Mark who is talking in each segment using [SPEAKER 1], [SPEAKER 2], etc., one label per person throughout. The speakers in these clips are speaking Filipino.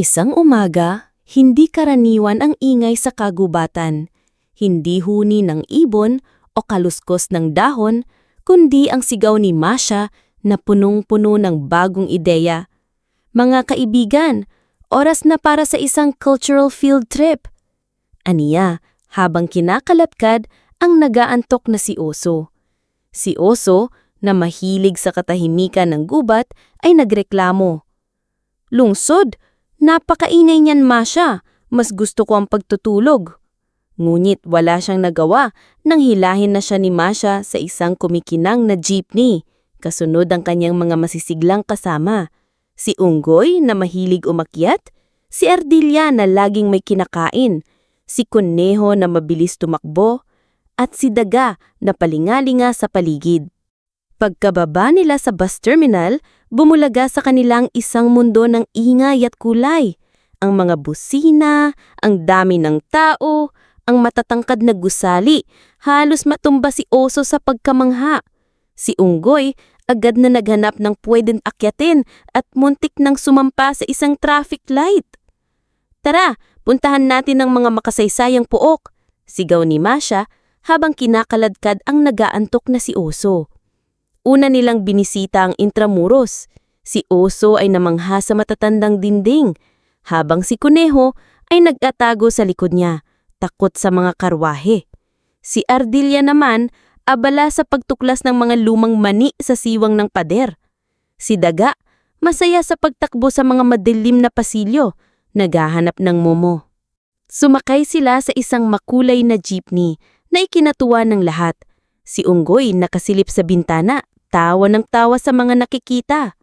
[SPEAKER 1] Isang umaga, hindi karaniwan ang ingay sa kagubatan. Hindi huni ng ibon o kaluskos ng dahon, kundi ang sigaw ni Masha na punong-puno ng bagong ideya. Mga kaibigan, oras na para sa isang cultural field trip. Aniya, habang kinakalatkad ang nagaantok na si Oso. Si Oso, na mahilig sa katahimikan ng gubat, ay nagreklamo. Lungsod, napakaingay niyan Masha, mas gusto ko ang pagtutulog. Ngunit wala siyang nagawa nang hilahin na siya ni Masha sa isang kumikinang na jeepney. Kasunod ang kanyang mga masisiglang kasama. Si Unggoy na mahilig umakyat, si Ardilla na laging may kinakain, si Kuneho na mabilis tumakbo, at si Daga na palingalinga sa paligid. Pagkababa nila sa bus terminal, bumulaga sa kanilang isang mundo ng ingay at kulay. Ang mga busina, ang dami ng tao, ang matatangkad na gusali, halos matumba si Oso sa pagkamangha. Si Unggoy agad na naghanap ng pwedeng akyatin at muntik nang sumampa sa isang traffic light. Tara, puntahan natin ang mga makasaysayang puok, sigaw ni Masha habang kinakaladkad ang nagaantok na si Oso. Una nilang binisita ang intramuros. Si Oso ay namangha sa matatandang dinding, habang si Kuneho ay nagtatago sa likod niya, takot sa mga karwahe. Si Ardilla naman, abala sa pagtuklas ng mga lumang mani sa siwang ng pader. Si Daga, masaya sa pagtakbo sa mga madilim na pasilyo, naghahanap ng momo. Sumakay sila sa isang makulay na jeepney na ikinatuwa ng lahat. Si Unggoy nakasilip sa bintana, tawa ng tawa sa mga nakikita.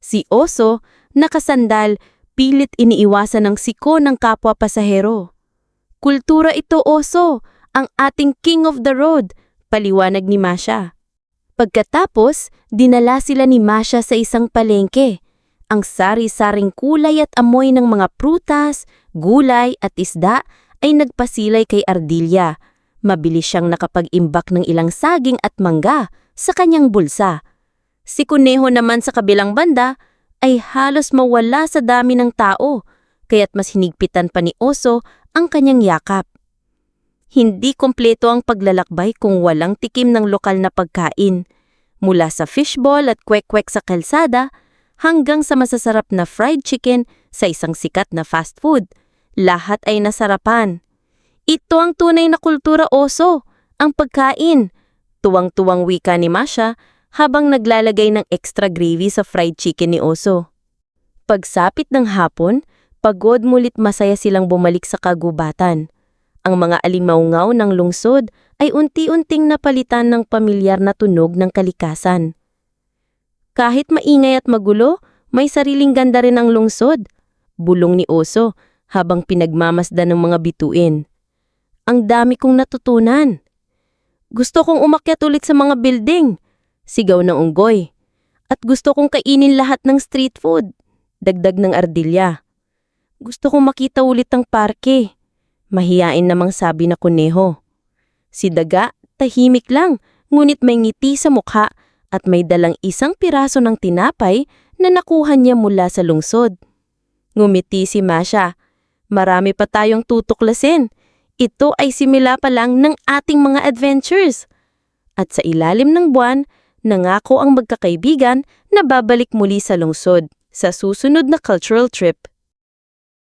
[SPEAKER 1] Si Oso, nakasandal, pilit iniiwasan ng siko ng kapwa pasahero. Kultura ito, Oso, ang ating king of the road, paliwanag ni Masha. Pagkatapos, dinala sila ni Masha sa isang palengke. Ang sari-saring kulay at amoy ng mga prutas, gulay at isda ay nagpasilay kay Ardilla. Mabilis siyang nakapag-imbak ng ilang saging at mangga sa kanyang bulsa. Si Kuneho naman sa kabilang banda ay halos mawala sa dami ng tao, kaya't mas hinigpitan pa ni Oso ang kanyang yakap. Hindi kompleto ang paglalakbay kung walang tikim ng lokal na pagkain. Mula sa fishball at kwek-kwek sa kalsada hanggang sa masasarap na fried chicken sa isang sikat na fast food. Lahat ay nasarapan. Ito ang tunay na kultura oso, ang pagkain. Tuwang-tuwang wika ni Masha habang naglalagay ng extra gravy sa fried chicken ni Oso. Pagsapit ng hapon, pagod mulit masaya silang bumalik sa kagubatan. Ang mga alimaungaw ng lungsod ay unti-unting napalitan ng pamilyar na tunog ng kalikasan. Kahit maingay at magulo, may sariling ganda rin ang lungsod. Bulong ni Oso habang pinagmamasdan ng mga bituin. Ang dami kong natutunan. Gusto kong umakyat ulit sa mga building. Sigaw ng unggoy. At gusto kong kainin lahat ng street food. Dagdag ng ardilya. Gusto kong makita ulit ang parke. Mahiyain namang sabi na kuneho. Si Daga, tahimik lang, ngunit may ngiti sa mukha at may dalang isang piraso ng tinapay na nakuha niya mula sa lungsod. Ngumiti si Masha. Marami pa tayong tutuklasin. Ito ay simula pa lang ng ating mga adventures. At sa ilalim ng buwan, nangako ang magkakaibigan na babalik muli sa lungsod sa susunod na cultural trip.